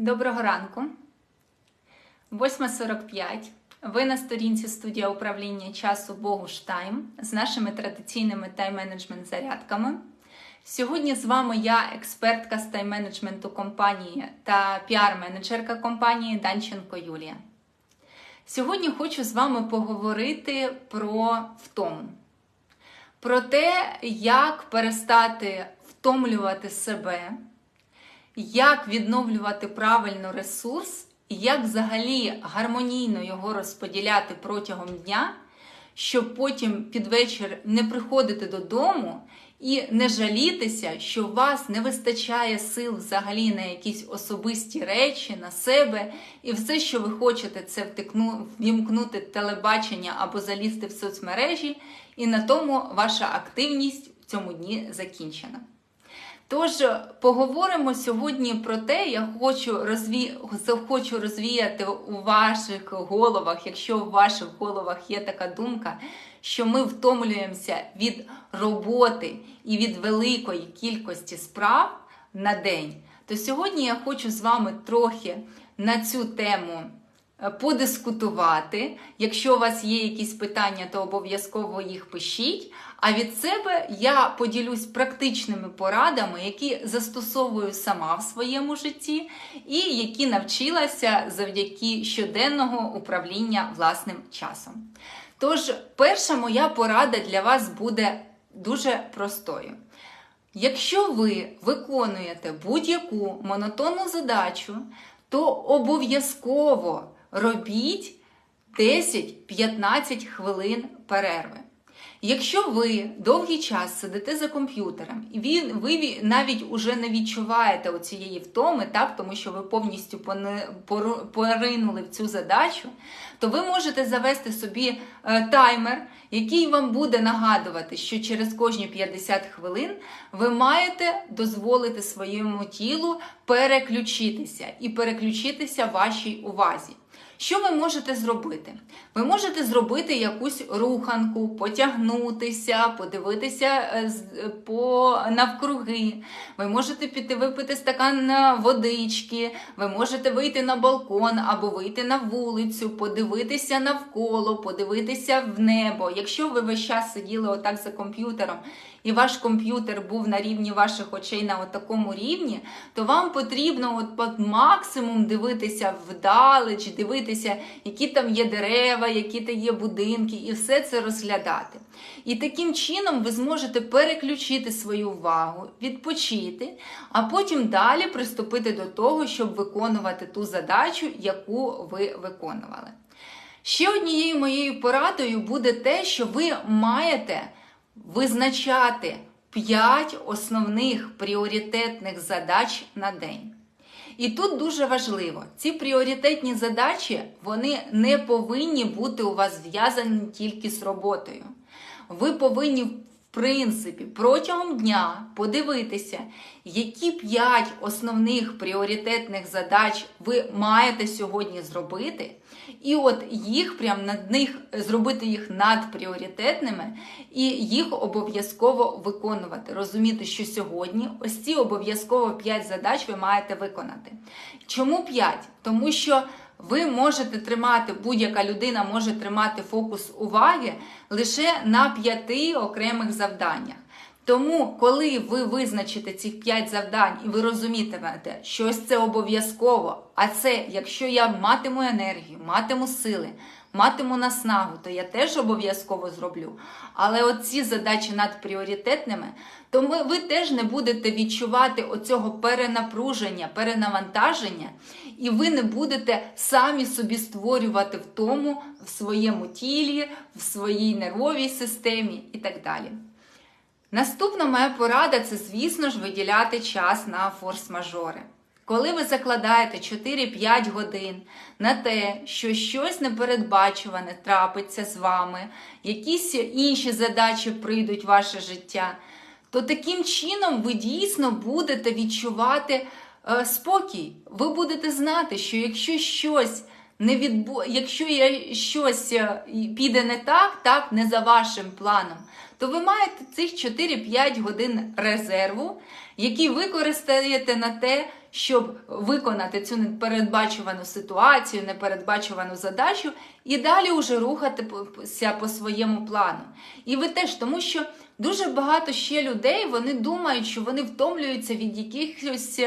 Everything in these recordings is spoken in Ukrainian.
Доброго ранку. 8.45. Ви на сторінці студія управління часу Богуш Тайм з нашими традиційними тайм-менеджмент зарядками. Сьогодні з вами я, експертка з тайм-менеджменту компанії та піар-менеджерка компанії Данченко Юлія. Сьогодні хочу з вами поговорити про втому. Про те, як перестати втомлювати себе, як відновлювати правильно ресурс і як взагалі гармонійно його розподіляти протягом дня, щоб потім під вечір не приходити додому і не жалітися, що у вас не вистачає сил взагалі на якісь особисті речі, на себе, і все, що ви хочете, це втикну, вімкнути телебачення або залізти в соцмережі, і на тому ваша активність в цьому дні закінчена. Тож поговоримо сьогодні про те, я хочу розві... хочу розвіяти у ваших головах, якщо в ваших головах є така думка, що ми втомлюємося від роботи і від великої кількості справ на день, то сьогодні я хочу з вами трохи на цю тему подискутувати. Якщо у вас є якісь питання, то обов'язково їх пишіть. А від себе я поділюсь практичними порадами, які застосовую сама в своєму житті, і які навчилася завдяки щоденного управління власним часом. Тож, перша моя порада для вас буде дуже простою. Якщо ви виконуєте будь-яку монотонну задачу, то обов'язково робіть 10-15 хвилин перерви. Якщо ви довгий час сидите за комп'ютером, і ви, навіть уже не відчуваєте оцієї втоми, так, тому що ви повністю поринули в цю задачу, то ви можете завести собі е, таймер, який вам буде нагадувати, що через кожні 50 хвилин ви маєте дозволити своєму тілу переключитися і переключитися вашій увазі. Що ви можете зробити? Ви можете зробити якусь руханку, потягнутися, подивитися е, по навкруги. Ви можете піти випити стакан водички, ви можете вийти на балкон або вийти на вулицю, подивитися навколо, подивитися в небо. Якщо ви весь час сиділи отак за комп'ютером і ваш комп'ютер був на рівні ваших очей на такому рівні, то вам потрібно от, от максимум дивитися вдалеч, дивитися, які там є дерева, які там є будинки, і все це розглядати. І таким чином ви зможете переключити свою увагу, відпочити, а потім далі приступити до того, щоб виконувати ту задачу, яку ви виконували. Ще однією моєю порадою буде те, що ви маєте визначати 5 основних пріоритетних задач на день. І тут дуже важливо, ці пріоритетні задачі вони не повинні бути у вас зв'язані тільки з роботою. Ви повинні, принципі, протягом дня подивитися, які 5 основних пріоритетних задач ви маєте сьогодні зробити. І от їх прям над них зробити їх надпріоритетними і їх обов'язково виконувати. Розуміти, що сьогодні ось ці обов'язково 5 задач ви маєте виконати. Чому 5? Тому що ви можете тримати, будь-яка людина може тримати фокус уваги лише на п'яти окремих завданнях. Тому, коли ви визначите ці 5 завдань і ви розумітимете, що ось це обов'язково, а це, якщо я матиму енергію, матиму сили, матиму наснагу, то я теж обов'язково зроблю. Але оці задачі над пріоритетними, то ми, ви теж не будете відчувати оцього перенапруження, перенавантаження, і ви не будете самі собі створювати втому в своєму тілі, в своїй нервовій системі і так далі. Наступна моя порада це, звісно ж, виділяти час на форс-мажори. Коли ви закладаєте 4-5 годин на те, що щось непередбачуване трапиться з вами, якісь інші задачі прийдуть в ваше життя, то таким чином ви дійсно будете відчувати спокій. Ви будете знати, що якщо щось не відбу... якщо щось е, піде не так, так, не за вашим планом, то ви маєте цих 4-5 годин резерву, які використаєте на те, щоб виконати цю непередбачувану ситуацію, непередбачувану задачу, і далі вже рухатися по своєму плану. І ви теж, тому що дуже багато ще людей вони думають, що вони втомлюються від якихось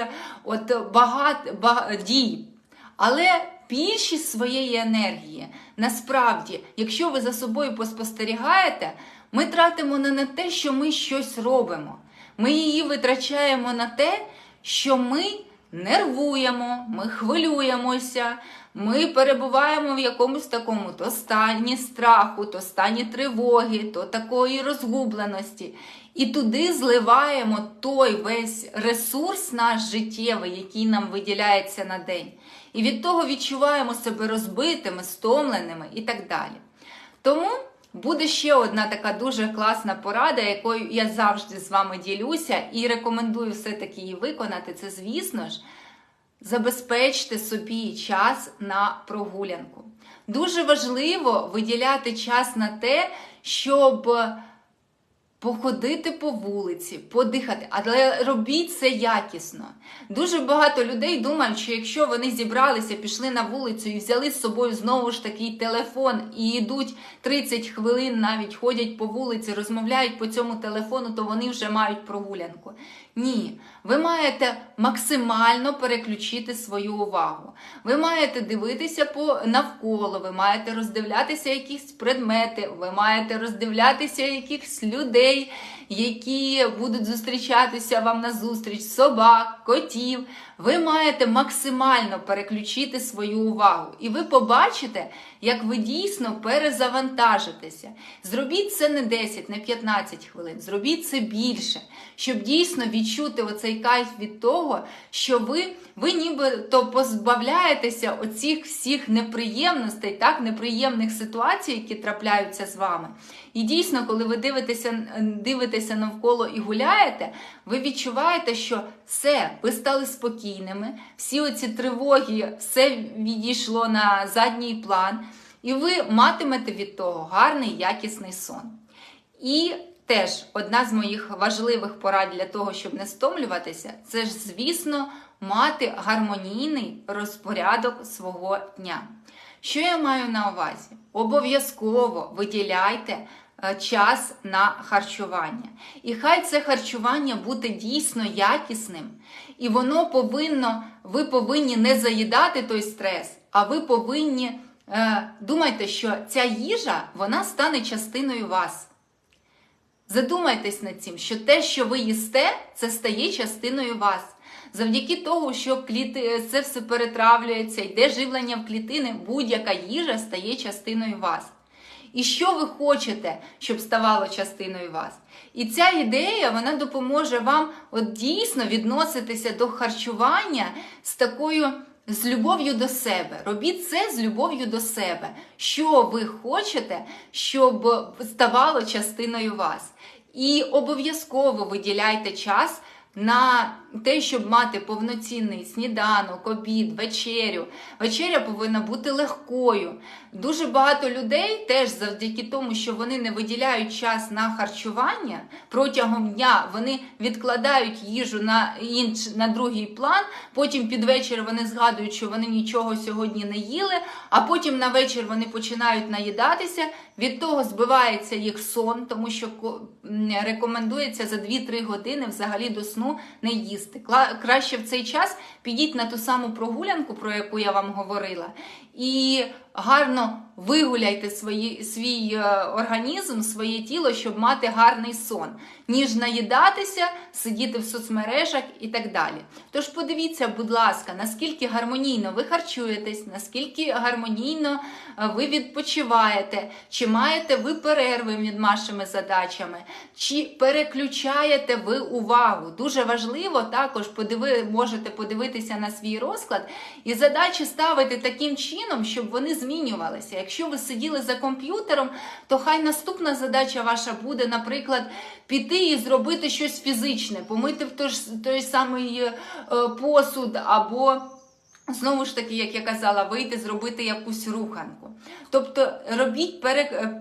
от багат, ба- дій. Але більшість своєї енергії, насправді, якщо ви за собою поспостерігаєте, ми тратимо не на те, що ми щось робимо. Ми її витрачаємо на те, що ми нервуємо, ми хвилюємося, ми перебуваємо в якомусь такому то стані страху, то стані тривоги, то такої розгубленості. І туди зливаємо той весь ресурс наш життєвий, який нам виділяється на день. І від того відчуваємо себе розбитими, стомленими і так далі. Тому буде ще одна така дуже класна порада, якою я завжди з вами ділюся і рекомендую все-таки її виконати. Це, звісно ж, забезпечте собі час на прогулянку. Дуже важливо виділяти час на те, щоб походити по вулиці, подихати, але робіть це якісно. Дуже багато людей думають, що якщо вони зібралися, пішли на вулицю і взяли з собою знову ж такий телефон і йдуть 30 хвилин, навіть ходять по вулиці, розмовляють по цьому телефону, то вони вже мають прогулянку. Ні, ви маєте максимально переключити свою увагу. Ви маєте дивитися по навколо, ви маєте роздивлятися якісь предмети, ви маєте роздивлятися якихось людей, які будуть зустрічатися вам на зустріч, собак, котів. Ви маєте максимально переключити свою увагу. І ви побачите, як ви дійсно перезавантажитеся. Зробіть це не 10, не 15 хвилин, зробіть це більше, щоб дійсно відчути оцей кайф від того, що ви, ви нібито позбавляєтеся оцих всіх неприємностей, так, неприємних ситуацій, які трапляються з вами. І дійсно, коли ви дивитеся, дивитеся навколо і гуляєте, ви відчуваєте, що все, ви стали спокійними, всі оці тривоги, все відійшло на задній план, і ви матимете від того гарний, якісний сон. І теж одна з моїх важливих порад для того, щоб не стомлюватися, це ж, звісно, мати гармонійний розпорядок свого дня. Що я маю на увазі? Обов'язково виділяйте е, час на харчування. І хай це харчування буде дійсно якісним, і воно повинно, ви повинні не заїдати той стрес, а ви повинні е, думайте, що ця їжа вона стане частиною вас. Задумайтесь над цим, що те, що ви їсте, це стає частиною вас. Завдяки того, що кліти, це все перетравлюється, йде живлення в клітини, будь-яка їжа стає частиною вас. І що ви хочете, щоб ставало частиною вас? І ця ідея вона допоможе вам от дійсно відноситися до харчування з такою з любов'ю до себе. Робіть це з любов'ю до себе. Що ви хочете, щоб ставало частиною вас. І обов'язково виділяйте час на те, щоб мати повноцінний сніданок, обід, вечерю. Вечеря повинна бути легкою. Дуже багато людей теж завдяки тому, що вони не виділяють час на харчування протягом дня, вони відкладають їжу на інш, на другий план. Потім під вечір вони згадують, що вони нічого сьогодні не їли, а потім на вечір вони починають наїдатися. Від того збивається їх сон, тому що рекомендується за 2-3 години взагалі до сну не їсти. Краще в цей час підіть на ту саму прогулянку, про яку я вам говорила, і гарно вигуляйте свої, свій е, організм, своє тіло, щоб мати гарний сон, ніж наїдатися, сидіти в соцмережах і так далі. Тож подивіться, будь ласка, наскільки гармонійно ви харчуєтесь, наскільки гармонійно е, ви відпочиваєте, чи маєте ви перерви між вашими задачами, чи переключаєте ви увагу. Дуже важливо також подиви, можете подивитися на свій розклад і задачі ставити таким чином, щоб вони змінювалися. Якщо ви сиділи за комп'ютером, то хай наступна задача ваша буде, наприклад, піти і зробити щось фізичне, помити в той, той самий е, посуд або Знову ж таки, як я казала, вийти, зробити якусь руханку. Тобто робіть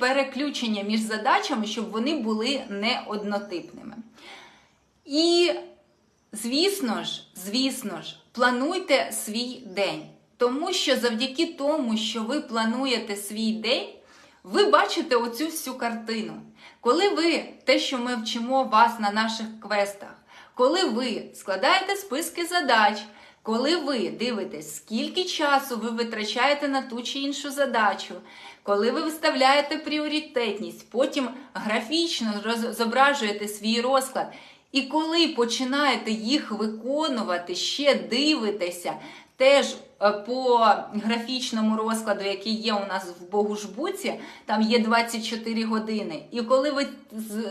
переключення між задачами, щоб вони були не однотипними. І, звісно ж, звісно ж, плануйте свій день. Тому що завдяки тому, що ви плануєте свій день, ви бачите оцю всю картину. Коли ви те, що ми вчимо вас на наших квестах, коли ви складаєте списки задач, коли ви дивитесь, скільки часу ви витрачаєте на ту чи іншу задачу, коли ви виставляєте пріоритетність, потім графічно зображуєте свій розклад, і коли починаєте їх виконувати, ще дивитеся, теж по графічному розкладу, який є у нас в Богушбуці, там є 24 години. І коли ви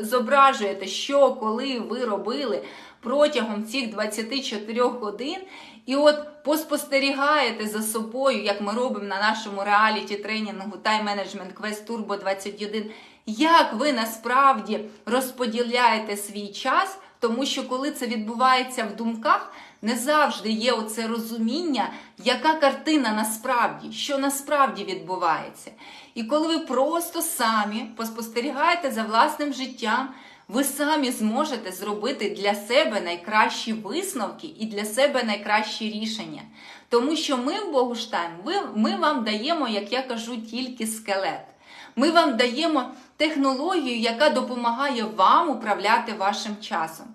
зображуєте, що коли ви робили протягом цих 24 годин, і от поспостерігаєте за собою, як ми робимо на нашому реаліті тренінгу Time Management Quest Turbo 21, як ви насправді розподіляєте свій час, тому що коли це відбувається в думках, не завжди є оце розуміння, яка картина насправді, що насправді відбувається. І коли ви просто самі поспостерігаєте за власним життям, ви самі зможете зробити для себе найкращі висновки і для себе найкращі рішення. Тому що ми в Богуштайм, ми вам даємо, як я кажу, тільки скелет. Ми вам даємо технологію, яка допомагає вам управляти вашим часом.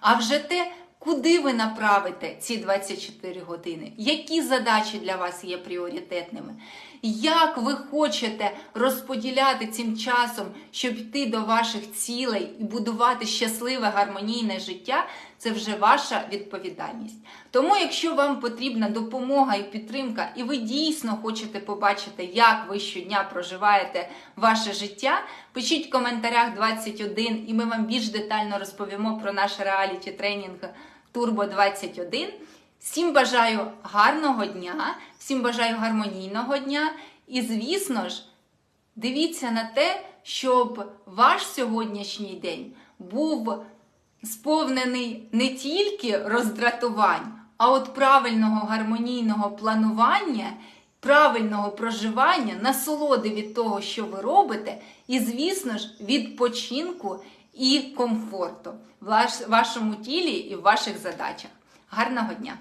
А вже те, куди ви направите ці 24 години, які задачі для вас є пріоритетними, як ви хочете розподіляти цим часом, щоб йти до ваших цілей і будувати щасливе гармонійне життя, це вже ваша відповідальність. Тому, якщо вам потрібна допомога і підтримка, і ви дійсно хочете побачити, як ви щодня проживаєте ваше життя, пишіть в коментарях 21, і ми вам більш детально розповімо про наш реаліті тренінг Турбо 21. Всім бажаю гарного дня, всім бажаю гармонійного дня. І, звісно ж, дивіться на те, щоб ваш сьогоднішній день був сповнений не тільки роздратувань, а от правильного гармонійного планування, правильного проживання, насолоди від того, що ви робите, і, звісно ж, відпочинку і комфорту в вашому тілі і в ваших задачах. Гарного дня!